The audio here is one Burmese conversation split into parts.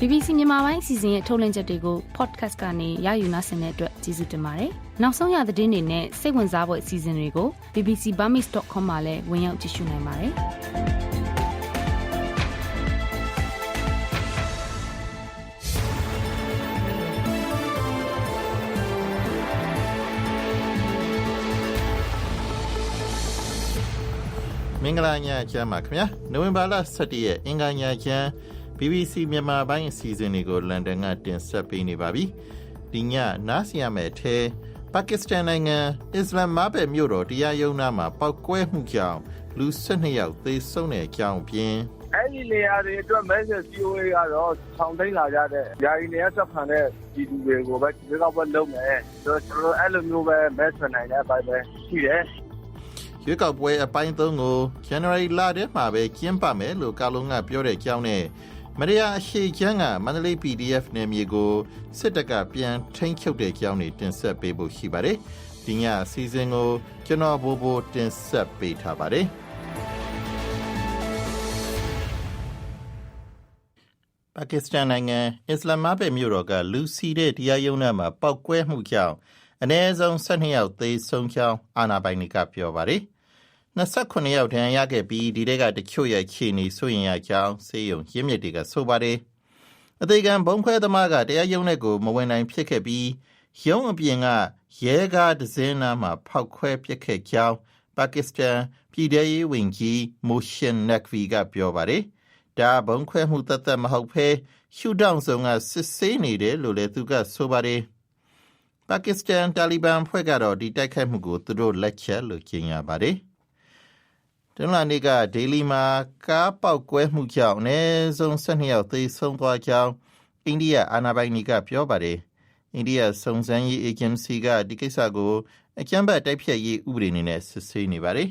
BBC မြန်မာပိုင်းအစီအစဉ်ရဲ့ထုတ်လွှင့်ချက်တွေကို podcast ကနေရယူနိုင်တဲ့အတွက်ကျေးဇူးတင်ပါတယ်။နောက်ဆုံးရသတင်းတွေနဲ့စိတ်ဝင်စားဖို့အစီအစဉ်တွေကို bbcburmese.com မှာလည်းဝင်ရောက်ကြည့်ရှုနိုင်ပါတယ်။။မင်္ဂလာညချမ်းပါခင်ဗျာ။နိုဝင်ဘာလ17ရက်အင်္ဂါညချမ်း BBC မြန်မာပိုင်းအစီအစဉ်တွေကိုလန်ဒန်ကတင်ဆက်ပေးနေပါပြီ။ဒီညနားဆင်ရမယ့်အထဲပါကစ္စတန်နိုင်ငံအစ္စလာမ်မာဘတ်မြို့တော်တရားရုံးနာမှာပောက်ကွဲမှုကြောင့်လူ12ယောက်သေဆုံးတဲ့အကြောင်းပြင်းအဲ့ဒီနေရာတွေအတွက် message COA ကတော့ဆောင်းသိမ်းလာကြတဲ့ယာယီနေရာဆက်ခံတဲ့ဒီလူတွေကိုပဲဒီကောက်ပဲလုပ်မယ်ဆိုတော့ကျွန်တော်အဲ့လိုမျိုးပဲ message နိုင်တဲ့အပိုင်းပဲရှိတယ်ရွေးကောက်ပွဲအပိုင်း3ကို January လထဲမှာပဲကျင်းပမယ်လို့ကာလုံကပြောတဲ့အကြောင်းနဲ့ မရယာအရှိချမ်းကမန္တလေး PDF နယ်မြေကိုစစ်တပ်ကပြန်ထိန်းချုပ်တဲ့အကြောင်းတွေတင်ဆက်ပေးဖို့ရှိပါတယ်။ဒီညအစီအစဉ်ကိုကျွန်တော်ဘိုးဘိုးတင်ဆက်ပေးထားပါတယ်။ပါကစ္စတန်နိုင်ငံအစ္စလာမ်မာဘတ်မြို့တော်ကလူစီတဲ့တရားရုံးထဲမှာပောက်ကွဲမှုကြောင့်အနည်းဆုံး12ယောက်သေဆုံးကြောင်းအာဏာပိုင်တွေကပြောပါတယ်။ 29ယောက်ထံရခဲ့ပြီးဒီတဲ့ကတချို့ရဲ့ခြေနေဆိုရင်ရကြောင်းစေယုံရင်းမြစ်တွေကဆိုပါတယ်။အသေးကံဘုံခွဲသမားကတရားရုံးထဲကိုမဝင်နိုင်ဖြစ်ခဲ့ပြီးရုံးအပြင်ကရဲကားဒဇင်းနာမှာဖောက်ခွဲပစ်ခဲ့ကြောင်းပါကစ္စတန်ပြည်ထရေးဝန်ကြီးမိုရှင်နက်ဗီကပြောပါတယ်။ဒါဘုံခွဲမှုတသက်မဟုတ်ဘဲရှူဒေါင်းဆောင်ကစစ်ဆေးနေတယ်လို့လည်းသူကဆိုပါတယ်။ပါကစ္စတန်တာလီဘန်ဖွဲ့ကတော့ဒီတိုက်ခိုက်မှုကိုသူတို့လက်ချက်လို့ကြေညာပါတယ်။ တနင်္လာနေ့ကဒေလီမှာကားပေါက်ကွဲမှုကြောင့်အနည်းဆုံး12ယောက်သေဆုံးသွားကြောင်းအိန္ဒိယအာဏာပိုင်တွေကပြောပါတယ်။အိန္ဒိယစုံစမ်းရေးအေဂျင်စီကဒီကိစ္စကိုအကြမ်းဖက်တိုက်ဖျက်ရေးဥပဒေနဲ့စစ်ဆေးနေပါတယ်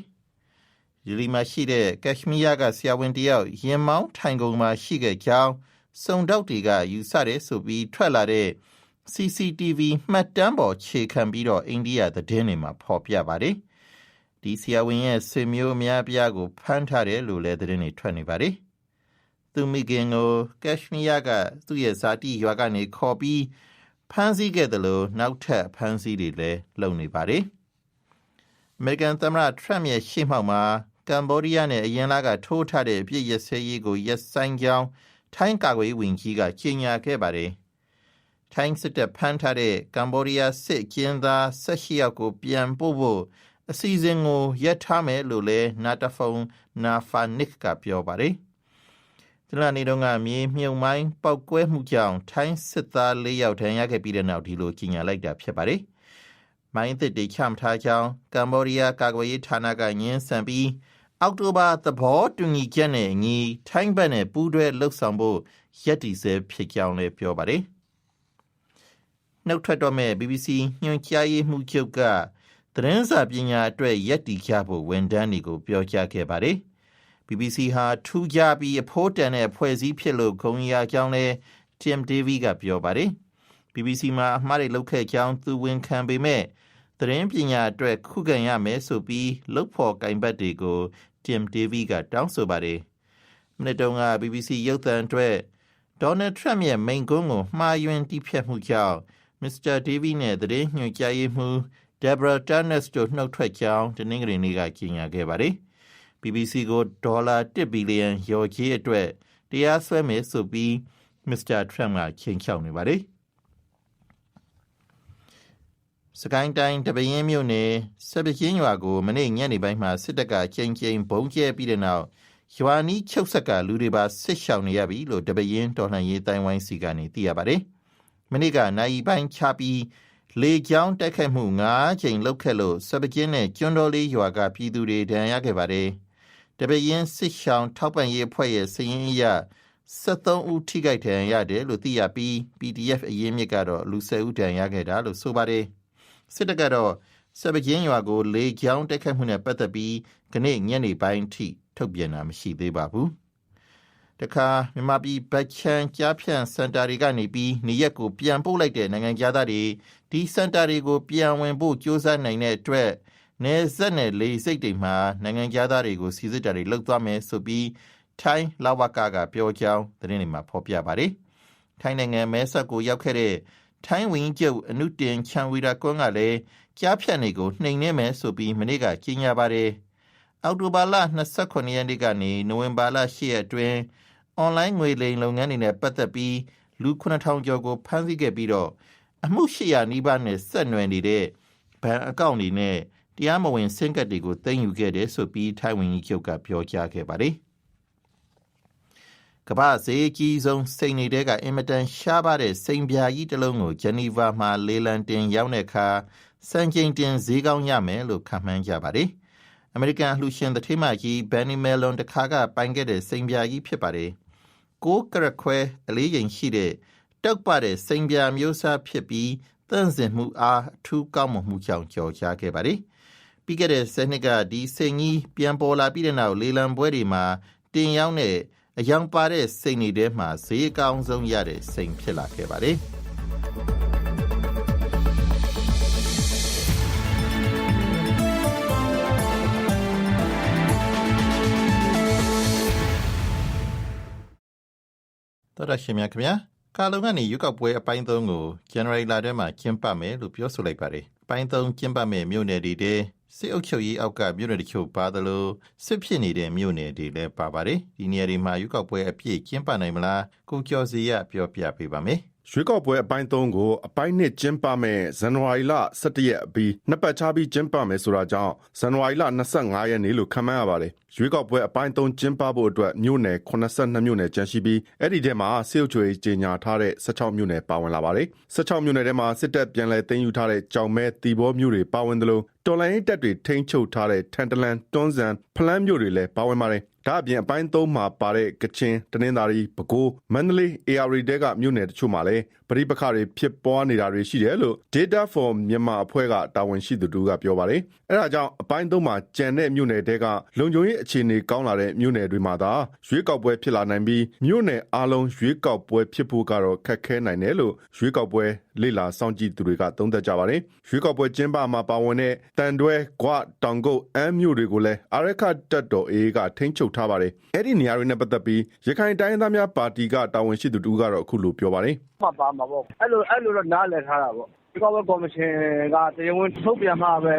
။ဒီလီမှာရှိတဲ့ကက်ရှမီးယားကဆရာဝန်တယောက်ရင်မောင်းထိုင်ကုန်မှာရှိခဲ့ကြောင်းစုံတောက်တွေကယူဆတဲ့ဆိုပြီးထွက်လာတဲ့ CCTV မှတ်တမ်းပေါ်ခြေခံပြီးတော့အိန္ဒိယသတင်းတွေမှာဖော်ပြပါတယ်။ ဒီဆရာဝန်ရဲ့ဆွေမျိုးအများပြားကိုဖမ်းထားတယ်လို့လည်းသတင်းတွေထွက်နေပါတယ်။သူမိခင်ကိုကက်ရှမီးယားကသူ့ရဲ့ဇာတိရွာကနေခေါ်ပြီးဖမ်းဆီးခဲ့တယ်လို့နောက်ထပ်ဖမ်းဆီးတွေလည်းလုပ်နေပါတယ်။အမေရိကန်သမ္မတထရမ့်ရဲ့ရှေ့မှောက်မှာကမ်ဘောဒီးယားနဲ့အရင်လကထိုးထားတဲ့အပြစ်ရစဲရေးကိုရက်ဆိုင်ကြောင်းထိုင်းကာကွယ်ဝင်ကြီးကကြေညာခဲ့ပါတယ်။ထိုင်းစစ်တပ်ဖမ်းထားတဲ့ကမ်ဘောဒီးယားစစ်ကျင်းသား၁၈ယောက်ကိုပြန်ပို့ဖို့ အစီအစဉ်ကိုရပ်ထားမယ်လို့လည်းနာတာဖုန်နာဖာနစ်ကပြောပါတယ်။ဒီလနေ့တုန်းကမြေမြုံမိုင်းပောက်ကွဲမှုကြောင့်ထိုင်းစစ်သား၄ယောက်ထဏ်ရခဲ့ပြီးတဲ့နောက်ဒီလိုကြီးညာလိုက်တာဖြစ်ပါတယ်။မိုင်းသစ်တွေချမှတ်ထားကြောင်းကမ္ဘောဒီးယားကာကွယ်ရေးဌာနကညင်းဆန်ပြီးအောက်တိုဘာသဘောတူညီချက်နဲ့အညီထိုင်းဘက်နဲ့ပူးတွဲလှုပ်ဆောင်ဖို့ရည်တည်ဆဲဖြစ်ကြောင်းလည်းပြောပါတယ်။နှုတ်ထွက်တော့မဲ့ BBC ညွှန်ကြားရေးမှူးချုပ်က သတင်းစာပညာအတွက်ရက်တီကြဖို့ဝန်ထမ်းတွေကိုပြောကြားခဲ့ပါတယ်။ BBC ဟာထူးခြားပြီးအဖို့တန်တဲ့ဖွဲ့စည်းဖြစ်လို့ဂုဏ်ရကြောင်းလဲ Tim Davy ကပြောပါတယ်။ BBC မှာအမှားတွေလုပ်ခဲ့ကြောင်းသူဝန်ခံပေမဲ့သတင်းပညာအတွက်ခုခံရမယ်ဆိုပြီးလှုပ်ဖို့ကင်ဘတ်တွေကို Tim Davy ကတောင်းဆိုပါတယ်။မနေ့တုန်းက BBC ရုပ်သံအတွက်ဒေါ်နယ်ထရမ့်ရဲ့မိန့်ခွန်းကိုမှားယွင်းတိဖြတ်မှုကြောင့် Mr. Davy နဲ့သတင်းညွှန်ကြားရေးမှူး Deborah Turness တို့နှုတ်ထွက်ကြောင်းတနင်္ဂနွေနေ့ကကြေညာခဲ့ပါတယ်။ BBC ကိုဒေါ်လာ1ဘီလီယံရော်ကြီးအတွက်တရားစွဲမယ်ဆိုပြီး Mr. Trump ကချိန်ချောက်နေပါတယ်။စကိုင်းတိုင်းတပင်းမြို့နယ်စပကင်းရွာကိုမနေ့ညနေပိုင်းမှာစစ်တပ်ကချိန်ချိန်ဘုံကျဲပြီးတဲ့နောက်ရွာနီးချုပ်ဆက်ကလူတွေပါဆစ်ရှောင်နေရပြီလို့တပင်းတော်လှန်ရေးတိုင်းဝိုင်းစီကနေသိရပါတယ်။မနေ့ကနိုင်ပိုင်းချပြီး လေကြောင်းတိုက်ခိုက်မှု၅ချိန်လုပ်ခဲ့လို့စပကင်းနဲ့ကျွန်းတော်လေးရွာကပြည်သူတွေဒဏ်ရာရခဲ့ပါတယ်။တပရင်စစ်ရှောင်းထောက်ပံ့ရေးအဖွဲ့ရဲ့စည်ရင်းအရ73ဦးထိခိုက်ဒဏ်ရာရတယ်လို့သိရပြီး PDF အရေးမြစ်ကတော့လူ10ဦးဒဏ်ရာရခဲ့တာလို့ဆိုပါတယ်။စစ်တပ်ကတော့စပကင်းရွာကိုလေကြောင်းတိုက်ခိုက်မှုနဲ့ပတ်သက်ပြီးခနေ့ညနေပိုင်းထိထုတ်ပြန်တာမရှိသေးပါဘူး။ တခါမြန်မာပြည်ဗတ်ချန်ကြားဖြန့်စင်တာတွေကနေပြီးနေရက်ကိုပြန်ပို့လိုက်တဲ့နိုင်ငံသားတွေဒီစင်တာတွေကိုပြန်ဝင်ဖို့ကြိုးစားနိုင်တဲ့အတွက်နေဆက်နဲ့လေစိတ်တွေမှာနိုင်ငံသားတွေကိုစီစစ်တာတွေလှုပ်သွားမယ်ဆိုပြီးထိုင်းလာဝကကပြောကြောင်းသတင်းတွေမှာဖော်ပြပါတယ်ထိုင်းနိုင်ငံမဲဆောက်ကိုရောက်ခဲ့တဲ့ထိုင်းဝန်ကြီးချုပ်အနုတင်ချန်ဝီရာကွန်းကလည်းကြားဖြတ်နေကိုနှိမ်နှင်းမယ်ဆိုပြီးမနေ့ကကြေညာပါတယ် အောက်တိုဘာလ29ရက်နေ့ကနေနိုဝင်ဘာလ10ရက်အတွင်းအွန်လိုင်းငွေလိမ်လုပ်ငန်းတွေနဲ့ပတ်သက်ပြီးလူ9000ကျော်ကိုဖမ်းဆီးခဲ့ပြီးတော့အမှု800နီးပါးနဲ့ဆက်နွယ်နေတဲ့ဘဏ်အကောင့်တွေနဲ့တရားမဝင်စင်ကတ်တွေကိုသိမ်းယူခဲ့တယ်ဆိုပြီးထိုင်းဝန်ကြီးချုပ်ကပြောကြားခဲ့ပါတယ်ကမ္ဘာဈေးကြီးဆုံးစိန်တွေကအင်မတန်ရှားပါတဲ့စိန်ပြာကြီးတစ်လုံးကိုဂျနီဗာမှာလေလံတင်ရောက်တဲ့အခါစံချိန်တင်ဈေးကောင်းရမယ်လို့ခန့်မှန်းကြပါတယ်။ အမေရိကန်လှူရှင်သထေးမကြီးဘန်နီမဲလွန်တစ်ခါကပိုင်ခဲ့တဲ့စိန်ပြာကြီးဖြစ်ပါတယ်။ကိုးကရခွဲအလေးချိန်ရှိတဲ့တောက်ပတဲ့စိန်ပြာမျိုးစားဖြစ်ပြီးတန့်စင်မှုအားအထူးကောင်းမွန်မှုကြောင့်ကြော်ကြားခဲ့ပါတယ်။ပြီးခဲ့တဲ့ဆယ်နှစ်ကဒီစိန်ကြီးပြန်ပေါ်လာပြီးတဲ့နောက်လေလံပွဲတွေမှာတင်ရောက်တဲ့အယောင်ပါတဲ့စိန်တွေထဲမှာဈေးအကောင်းဆုံးရတဲ့စိန်ဖြစ်လာခဲ့ပါတယ် တော်ရရှိမြခင်ဗျာကာလုံကနေရွေးကောက်ပွဲအပိုင်း3ကို January လထဲမှာကျင်းပမယ်လို့ပြောဆိုလိုက်ပါတယ်။အပိုင်း3ကျင်းပမယ်မြို့နယ်တွေတဲ့စစ်အုပ်ချုပ်ရေးအောက်ကမြို့နယ်တချို့ပါသလိုစစ်ဖြစ်နေတဲ့မြို့နယ်တွေလည်းပါပါတယ်ဒီနေရာတွေမှာရွေးကောက်ပွဲအပြည့်ကျင်းပနိုင်မလားကိုကျော်စီရပြောပြပေးပါမယ် ရွေးကောက်ပွဲအပိုင်း3ကိုအပိုင်း2ကျင်းပမဲ့ဇန်နဝါရီလ17ရက်အပြီးနှစ်ပတ်ချပြီးကျင်းပမယ်ဆိုတာကြောင့်ဇန်နဝါရီလ25ရက်နေ့လို့ခန့်မှန်းရပါတယ်။ရွေးကောက်ပွဲအပိုင်း3ကျင်းပဖို့အတွက်မြို့နယ်82မြို့နယ်ကျန်ရှိပြီးအဲ့ဒီထဲမှာစေုပ်ချွေကြီးညာထားတဲ့16မြို့နယ်ပါဝင်လာပါတယ်။16မြို့နယ်ထဲမှာစစ်တပ်ပြန်လည်သိမ်းယူထားတဲ့ကြောင်မဲတီဘောမြို့တွေပါဝင်တယ်လို့တော်လိုင်းတပ်တွေထိန်းချုပ်ထားတဲ့ထန်တလန်တွန်းဇန်ဖလန်းမြို့တွေလည်းပါဝင်ပါတယ်။ ဒါအပြင်အပိုင်း3မှာပါတဲ့ကချင်တနင်္သာရီပဲခူးမန္တလေး AR တဲကမြို့နယ်တချို့မှာလည်းပရိပခတွေဖြစ်ပွားနေတာတွေရှိတယ်လို့ Data for မြန်မာအဖွဲ့ကတာဝန်ရှိသူတို့ကပြောပါတယ်။အဲဒါကြောင့်အပိုင်း3မှာကြံတဲ့မြို့နယ်တဲကလုံခြုံရေးအခြေအနေကောင်းလာတဲ့မြို့နယ်တွေမှာသာရွေးကောက်ပွဲဖြစ်လာနိုင်ပြီးမြို့နယ်အားလုံးရွေးကောက်ပွဲဖြစ်ဖို့ကတော့ခက်ခဲနိုင်တယ်လို့ရွေးကောက်ပွဲလေလာစောင့်ကြည့်သူတွေကသုံးသပ်ကြပါတယ်။ရွေးကောက်ပွဲကျင်းပမှာပါဝင်တဲ့တန်တွဲ၊ဂွ၊တောင်ကုတ်အမ်းမြို့တွေကိုလည်းအာရခတက်တော်အေးကထိန်းချုပ်ထားပါတယ်။အဲ့ဒီနေရာတွေနဲ့ပတ်သက်ပြီးရခိုင်တိုင်းသားများပါတီကတာဝန်ရှိသူတူကတော့အခုလိုပြောပါတယ်မှပါမှာပေါ့အဲ့လိုအဲ့လိုတော့နားလည်ထားတာပေါ့ဒီကောကောမရှင်ကတရားဝင်ထုတ်ပြန်မှပဲ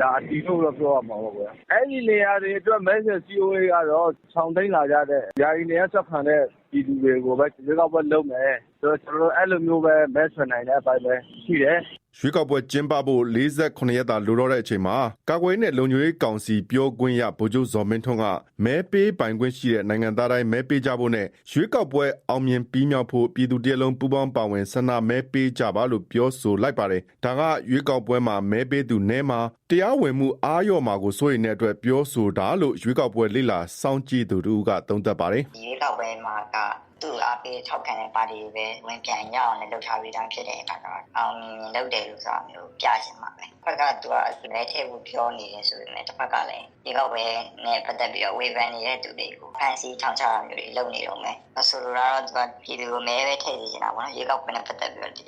ဒါအတီးထုတ်တော့ပြောရမှာပေါ့ကွာအဲ့ဒီနေရာတွေအတွက် message COA ကတော့ဆောင်သိမ်းလာကြတဲ့ယာယီနေရာဆက်ခံတဲ့ဒီလူတွေကိုပဲဒီကောပဲလုံးမယ်ဆိုတော့ကျွန်တော်တို့အဲ့လိုမျိုးပဲ message နိုင်တဲ့အပိုင်းပဲရှိတယ် ရွေးကောက်ပွဲကျင်းပဖို့48ရက်သာလိုတော့တဲ့အချိန်မှာကာကွယ်ရေးနဲ့လုံခြုံရေးကောင်စီပြောခွင့်ရဗိုလ်ချုပ်ဇော်မင်းထွန်းကမဲပေးပိုင်ခွင့်ရှိတဲ့နိုင်ငံသားတိုင်းမဲပေးကြဖို့နဲ့ရွေးကောက်ပွဲအောင်မြင်ပြီးမြောက်ဖို့ပြည်သူတရလုံးပူးပေါင်းပါဝင်ဆန္ဒမဲပေးကြပါလို့ပြောဆိုလိုက်ပါတယ်။ဒါကရွေးကောက်ပွဲမှာမဲပေးသူနဲမှာတရားဝင်မှုအားရော့မှာကိုစိုးရိမ်တဲ့အတွက်ပြောဆိုတာလို့ရွေးကောက်ပွဲလိလာစောင့်ကြည့်သူတို့ကသုံးသပ်ပါတယ်။ဒီရွေးကောက်ပွဲမှာက သူ့အားပေးထောက်ခံတဲ့ပါတီတွေပဲဝင်ပြန်ရအောင်လည်းလုပ်ထားပြီးသားဖြစ်တဲ့အခါတော့အောင်မြင်မြင်လုပ်တယ်လို့ဆိုတာမျိုးပြချင်ပါပဲ။ဘက်ကသူကလည်းထဲဖို့ပြောနေတယ်ဆိုပေမဲ့တစ်ဖက်ကလည်းဒီကောက်ပဲနဲ့ပတ်သက်ပြီးတော့ဝေဖန်နေတဲ့သူတွေကိုဖန်ဆီးထောင်ချတာမျိုးတွေလုပ်နေတော့မယ်။ဆိုလိုတာတော့သူကပြည်သူကိုမဲပဲထည့်နေနေတာပေါ့နော်။ရွေးကောက်ပွဲနဲ့ပတ်သက်ပြီးတော့ဒီ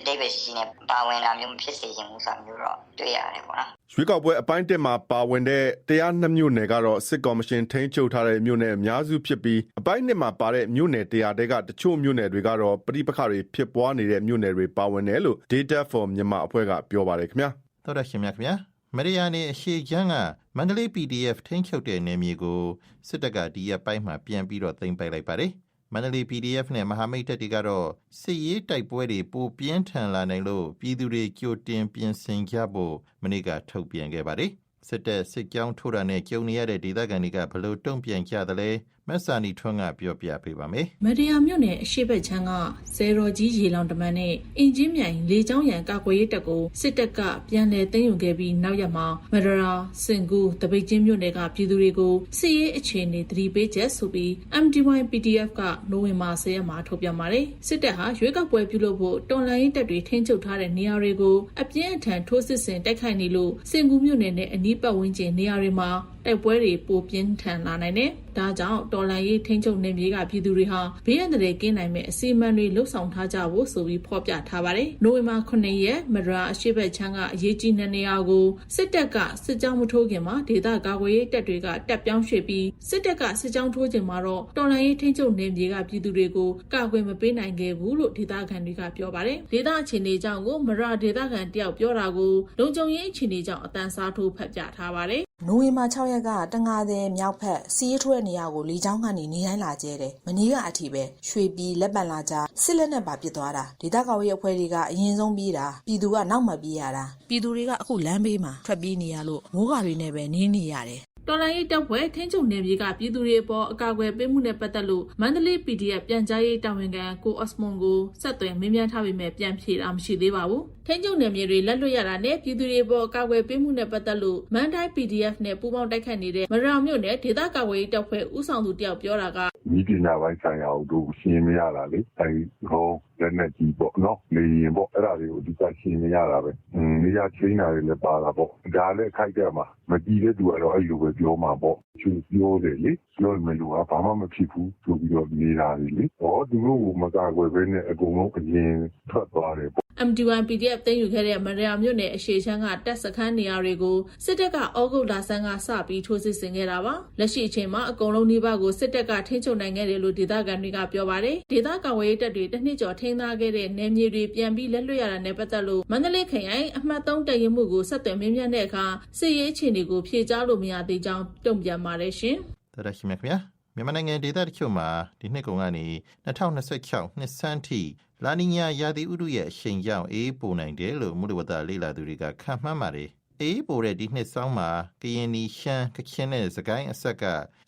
အတိတ်ပဲရှိရှိနဲ့ပါဝင်လာမျိုးမဖြစ်စေချင်ဘူးဆိုတာမျိုးတော့တွေ့ရတယ်ပေါ့နော်။ရွေးကောက်ပွဲအပိုင်းတက်မှာပါဝင်တဲ့တရားနှစ်မြို့နယ်ကတော့စစ်ကော်မရှင်ထိန်းချုပ်ထားတဲ့မြို့နယ်အများစုဖြစ်ပြီးအပိုင်းနှစ်မှာပါတဲ့မြို့နယ်တရားတဲကတချို့မြို့နယ်တွေကတော့ပဋိပက္ခတွေဖြစ်ပွားနေတဲ့မြို့နယ်တွေပါဝင်တယ်လို့ Data for မြန်မာအဖွဲ့ကပြောပါတယ်ခင်ဗျာတော်ရရှိမြခင်ဗျာမရိယာနေအရှိချမ်းကမန္တလေး PDF ထိန်းချုပ်တဲ့နေမြေကိုစစ်တပ်ကဒီရက်ပိုင်းမှာပြန်ပြီးတော့သိမ်းပိုက်လိုက်ပါတယ် မန္တလေး PDF နဲ့မဟာမိတ်တပ်တွေကတော့စစ်ရေးတိုက်ပွဲတွေပိုပြင်းထန်လာနိုင်လို့ပြည်သူတွေကြိုတင်ပြင်ဆင်ကြဖို့မနေ့ကထုတ်ပြန်ခဲ့ပါတယ်စစ်တပ်စစ်ကြောင်းထိုးတာနဲ့ကြုံနေရတဲ့ဒေသခံတွေကဘလို့တုံ့ပြန်ကြသလဲ မက်ဆာနီထွန်းကပြောပြပေးပါမယ်မဒီယာမြို့နယ်အရှိတ်ချမ်းကဇေရော်ကြီးရေလောင်တမန်နဲ့အင်ဂျင်မြိုင်လေကြောင်းရန်ကာကွယ်ရေးတပ်ကိုစစ်တပ်ကပြန်လည်သိမ်းယူခဲ့ပြီးနောက်ရက်မှာမဒရာစင်ကူတပိတ်ချင်းမြို့နယ်ကပြည်သူတွေကိုစစ်ရေးအခြေအနေသတိပေးချက်ဆိုပြီး MDY PDF ကနိုဝင်ဘာ10ရက်မှာထုတ်ပြန်ပါတယ်စစ်တပ်ဟာရွေးကောက်ပွဲပြုလုပ်ဖို့တော်လိုင်းတပ်တွေထိန်းချုပ်ထားတဲ့နေရာတွေကိုအပြင်းအထန်ထိုးစစ်ဆင်တိုက်ခိုက်နေလို့စင်ကူမြို့နယ်နဲ့အနီးပတ်ဝန်းကျင်နေရာတွေမှာ တိုက်ပွဲတွေပိုပြင်းထန်လာနိုင်တယ်။ဒါကြောင့်တော်လန်ရေးထိန်းချုပ်နေမြေကပြည်သူတွေဟာဘေးရန်တွေကင်းနိုင်မဲ့အစီအမံတွေလှုပ်ဆောင်ထားကြဖို့ဆိုပြီးဖော်ပြထားပါတယ်။နိုဝင်ဘာ9ရက်မဒရာအရှိတ်ဘက်ချမ်းကအရေးကြီးတဲ့နေရာကိုစစ်တပ်ကစစ်ကြောင်းမထိုးခင်မှာဒေသကာကွယ်ရေးတပ်တွေကတပ်ပြောင်းရွှေ့ပြီးစစ်တပ်ကစစ်ကြောင်းထိုးချိန်မှာတော့တော်လန်ရေးထိန်းချုပ်နေမြေကပြည်သူတွေကိုကာကွယ်မပေးနိုင်ခဲ့ဘူးလို့ဒေသခံတွေကပြောပါတယ်။ဒေသအခြေအနေကြောင့်ကိုမရာဒေသခံတယောက်ပြောတာကိုလုံခြုံရေးအခြေအနေကြောင့်အတန်းစားထိုးဖတ်ပြထားပါတယ်။နိုဝင်ဘာ6ရက်ကတငါတဲ့မြောက်ဖက်စီးရဲထွက်နေရာကိုလေချောင်းကနေနေတိုင်းလာကျဲတယ်။မနီးကအထိပဲရွှေပြည်လက်ပံလာကြစစ်လက်နဲ့ပါပစ်သွားတာဒေသကောင်ရဲ့အဖွဲ့တွေကအရင်ဆုံးပြေးတာပြည်သူကနောက်မှပြေးရတာပြည်သူတွေကအခုလမ်းဘေးမှာထွက်ပြေးနေရလို့မိုးကာတွေနဲ့ပဲနေနေရတယ် တော်လိုင်းရေးတပ်ဖွဲ့ထင်းချုပ်နေမြေကပြည်သူတွေအပေါ်အကာအကွယ်ပေးမှုနဲ့ပတ်သက်လို့မန္တလေး PDF ပြန်ကြားရေးတာဝန်ခံကိုအော့စမွန်ကိုဆက်သွယ်မေးမြန်းထားပေမဲ့ပြန်ဖြေတာမရှိသေးပါဘူး။ထင်းချုပ်နေမြေတွေလက်လွတ်ရတာနဲ့ပြည်သူတွေအပေါ်အကာအကွယ်ပေးမှုနဲ့ပတ်သက်လို့မန်တိုင်း PDF နဲ့ပူးပေါင်းတိုက်ခတ်နေတဲ့မရောင်မြို့နယ်ဒေသကာကွယ်ရေးတပ်ဖွဲ့ဦးဆောင်သူတယောက်ပြောတာကဤပညာပိုင်းဆိုင်ရာကိုတို့ရှင်းမရတာလေအဲဒီဟောလက်နဲ့ကြီးပေါ့နော်လေရင်ပေါ့အဲ့ဒါတွေကိုအဓိကရှင်းမရတာပဲอืมနေရာချင်းတာတွေလည်းပါတာပေါ့ဒါလည်းအခိုက်အတန့်မှာမကြည့်တဲ့သူကတော့အဲ့လိုပဲပြောမှာပေါ့သူပြောတယ်လေပြောမယ်လို့ကဘာမှမဖြစ်ဘူးဆိုပြီးတော့နေတာလေလေဟောသူတို့ကမကာကွယ်ဘဲနဲ့အကုန်လုံးအရင်ထွက်သွားတယ် MD1 PDF သိမ်းယူခဲ့တဲ့မရယာမြို့နယ်အရှေ့ချမ်းကတပ်စခန်းနေရာတွေကိုစစ်တပ်ကဩဂုတ်လဆန်းကစပြီးထိုးစစ်ဆင်ခဲ့တာပါလက်ရှိအချိန်မှာအကုန်လုံးနှိပါကိုစစ်တပ်ကထိန်းချုပ်နိုင်ခဲ့တယ်လို့ဒေသခံတွေကပြောပါတယ်ဒေသကာကွယ်ရေးတပ်တွေတစ်နှစ်ကျော်ထိန်းသားခဲ့တဲ့နယ်မြေတွေပြန်ပြီးလက်လွတ်ရတာနဲ့ပတ်သက်လို့မန္တလေးခရိုင်အမှတ်3တပ်ရင်းမှုကိုဆက်သွယ်မေးမြန်းတဲ့အခါစစ်ရေးအခြေအနေကိုဖြေကြားလို့မရသေးကြောင်းတုံ့ပြန်ပါတယ်ရှင်တရရှိမြခင်ဗျာ မြန်မာနိုင်ငံဒေသတချို့မှာဒီနှစ်ကုန်ကနေ2026နှစ်ဆန်းထိလာနီညာရာသီဥတုရဲ့အရှိန်ကြောင့်အေးပိုနိုင်တယ်လို့မှုလဝတ္တလေ့လာသူတွေကခန့်မှန်းပါတယ်အေးပိုတဲ့ဒီနှစ်ဆောင်မှာကရင်နီရှမ်းကချင်နဲ့စကိုင်းအဆက်က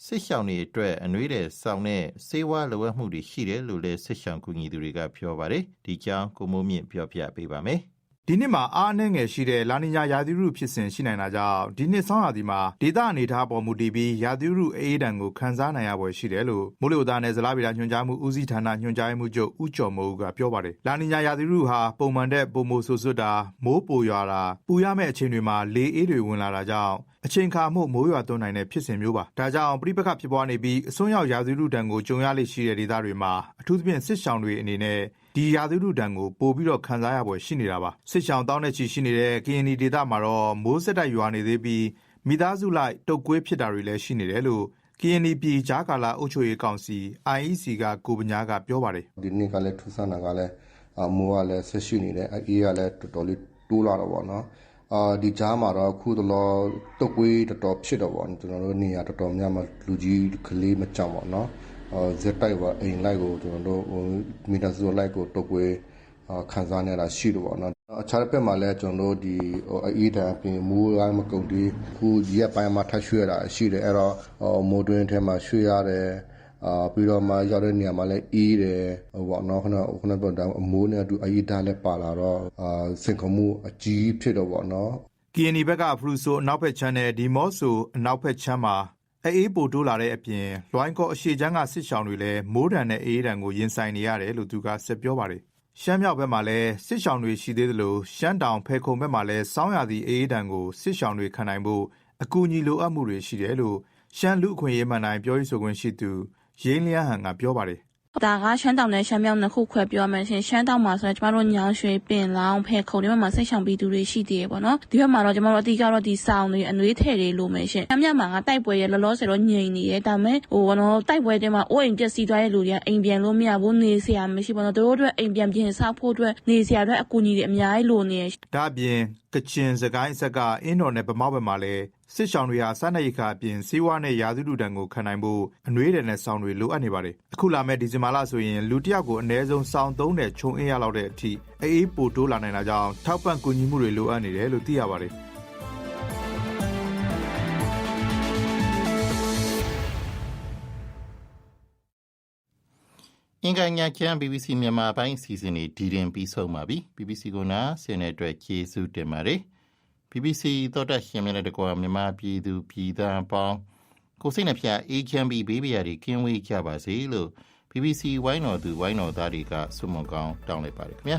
စစ်ရှောင်းတွေအတွက်အနှွေးတဲ့စောင်းနဲ့စေဝါလိုအပ်မှုတွေရှိတယ်လို့လည်းစစ်ရှောင်းကူညီသူတွေကပြောပါတယ်ဒီကြောင်းကိုမိုးမြင့်ပြောပြပေးပါမယ် ဒီနှစ်မှာအားအနှဲငယ်ရှိတဲ့လာနီညာရာသီဥတုဖြစ်စဉ်ရှိနိုင်တာကြောင့်ဒီနှစ်ဆောင်းရာသီမှာဒေသအနေထားပေါ်မူတည်ပြီးရာသီဥတုအေးဒဏ်ကိုခန်းစားနိုင်ရပွဲရှိတယ်လို့မိုးလေဝသနဲ့ဇလားဗီလာညွှန်ကြားမှုဦးစီးဌာနညွှန်ကြားမှုချုပ်ဦးကျော်မိုးဦးကပြောပါတယ်။လာနီညာရာသီဥတုဟာပုံမှန်တဲ့ပုံမိုဆူဆွတ်တာမိုးပိုရွာတာပူရမယ့်အချိန်တွေမှာလေအေးတွေဝင်လာတာကြောင့်အချိန်ခါမှုမိုးရွာသွန်းနိုင်တဲ့ဖြစ်စဉ်မျိုးပါ။ဒါကြောင့်ပြိပခဖြစ်ပွားနေပြီးအစွန်းရောက်ရာသီဥတုဒဏ်ကိုကြုံရလိမ့်ရှိတဲ့ဒေသတွေမှာအထူးသဖြင့်စစ်ရှောင်းတွေအနေနဲ့ ဒီရာသီဥတုဒဏ်ကိုပို့ပြီးတော့ခံစားရပွဲရှိနေတာပါစစ်ရှောင်းတောင်းတဲ့ချီရှိနေတဲ့ကရင်နီဒေသမှာတော့မိုးစက်တိုက်ရွာနေသေးပြီးမိသားစုလိုက်တုတ်ကွေးဖြစ်တာတွေလည်းရှိနေတယ်လို့ကရင်နီပြည်ကြားကာလအုပ်ချုပ်ရေးကောင်စီ IEC ကကိုပညာကပြောပါတယ်ဒီနေ့ကလည်းထူဆန်းတာကလည်းအမိုးကလည်းဆက်ရှိနေတယ်အေးကလည်းတော်တော်လေးတိုးလာတော့ဗောနော်အာဒီကြားမှာတော့အခုတော့တုတ်ကွေးတော်တော်ဖြစ်တော့ဗောကျွန်တော်တို့နေရာတော်တော်များများလူကြီးကလေးမကြောက်ဗောနော်အာ ဇက်တိုက်ဗောအိမ်လိုက်ကိုကျွန်တော်တို့ဟိုမီတာစုလိုက်ကိုတုတ်ကွေးအာခံစားနေတာရှိတော့ဗောနော်အခြားတစ်ဖက်မှာလည်းကျွန်တော်တို့ဒီဟိုအေးတံအပြင်မိုးရိုင်းမကုန်သေးခုရက်ပိုင်းမှာထပ်ရွှေ့တာရှိတယ်အဲ့တော့ဟိုမိုးတွင်းထဲမှာရွှေ့ရတယ်အာပြီးတော့မှရောက်တဲ့နေရာမှာလည်းအေးတယ်ဟိုပေါ့နော်ခဏခဏပေါ့ဒါအမိုးနဲ့အတူအေးဓာတ်လည်းပါလာတော့အာစင်ကမှုအကြီးဖြစ်တော့ပေါ့နော်ကရင်နီဘက်ကဖရူဆိုအနောက်ဘက်ချမ်းနဲ့ဒီမော့ဆိုအနောက်ဘက်ချမ်းမှာ အေးပိုတိုးလာတဲ့အပြင်လွိုင်းကော့အရှိချမ်းကစစ်ရှောင်းတွေလည်းမိုးဒဏ်နဲ့အေးဒဏ်ကိုရင်ဆိုင်နေရတယ်လို့သူကဆက်ပြောပါတယ်ရှမ်းမြောက်ဘက်မှာလည်းစစ်ရှောင်းတွေရှိသေးသလိုရှမ်းတောင်ဖဲခုံဘက်မှာလည်းစောင်းရသည့်အေးဒဏ်ကိုစစ်ရှောင်းတွေခံနိုင်ဖို့အကူအညီလိုအပ်မှုတွေရှိတယ်လို့ရှမ်းလူအခွင့်အရေးမှန်တိုင်းပြောရေးဆိုခွင့်ရှိသူရင်းလျန်းဟန်ကပြောပါတယ် ဒါကရှမ်းတောင်နဲ့ရှမ်းမြောက်နှစ်ခုခွဲပြောရမယ်ရှင်ရှမ်းတောင်မှာဆိုတော့ကျမတို့ညောင်ရွှေပင်လောင်းဖဲခုံဒီဘက်မှာစိတ်ဆောင်ပြီးသူတွေရှိသေးတယ်ပေါ့နော်ဒီဘက်မှာတော့ကျမတို့အတိအကတော့ဒီဆောင်တွေအနှွေးထည်တွေလိုမယ်ရှင်ရှမ်းမြောက်မှာကတိုက်ပွဲရလောလောဆယ်တော့ငြိမ်နေရဲဒါပေမဲ့ဟိုဘောနော်တိုက်ပွဲတဲမှာအိုးအိမ်ပျက်စီးသွားတဲ့လူတွေကအိမ်ပြန်လို့မရဘူးနေစရာမရှိဘူးနော်တို့တို့အတွက်အိမ်ပြန်ပြင်ဆောက်ဖို့အတွက်နေစရာအတွက်အကူအညီတွေအများကြီးလိုနေရဒါအပြင် ကချင်စကိုင်းအဆက်ကအင်းတော်နဲ့ဗမောက်ဘက်မှာလည်းစစ်ရှောင်းတွေဟာစားနပ်ရိက္ခာအပြင်စေဝါနဲ့ရာသီဥတုဒဏ်ကိုခံနိုင်ဖို့အနှွေးတယ်နဲ့စောင်းတွေလိုအပ်နေပါတယ်အခုလာမဲ့ဒီဇင်ဘာလဆိုရင်လူတစ်ယောက်ကိုအနည်းဆုံးစောင်းသုံးတဲ့ခြုံအင်းရလောက်တဲ့အထိအေးပိုတိုးလာနိုင်တာကြောင့်ထောက်ပံ့ကူညီမှုတွေလိုအပ်နေတယ်လို့သိရပါတယ် အင်္ဂါညချမ်း BBC မြန်မာပိုင်းအစီအစဉ်တွေဒီတင်ပြီးဆုံးပါပြီ BBC ကနာဆင်တဲ့အတွက်ကျေးဇူးတင်ပါတယ် BBC သောတာရှင်များတကွာမြန်မာပြည်သူပြည်သားအပေါင်းကိုစိတ်နှပြအေးချမ်းပြီးဘေးပရာတွေကင်းဝေးကြပါစေလို့ BBC ဝိုင်းတော်သူဝိုင်းတော်သားတွေကဆုမွန်ကောင်းတောင်းလိုက်ပါတယ်ခင်ဗျာ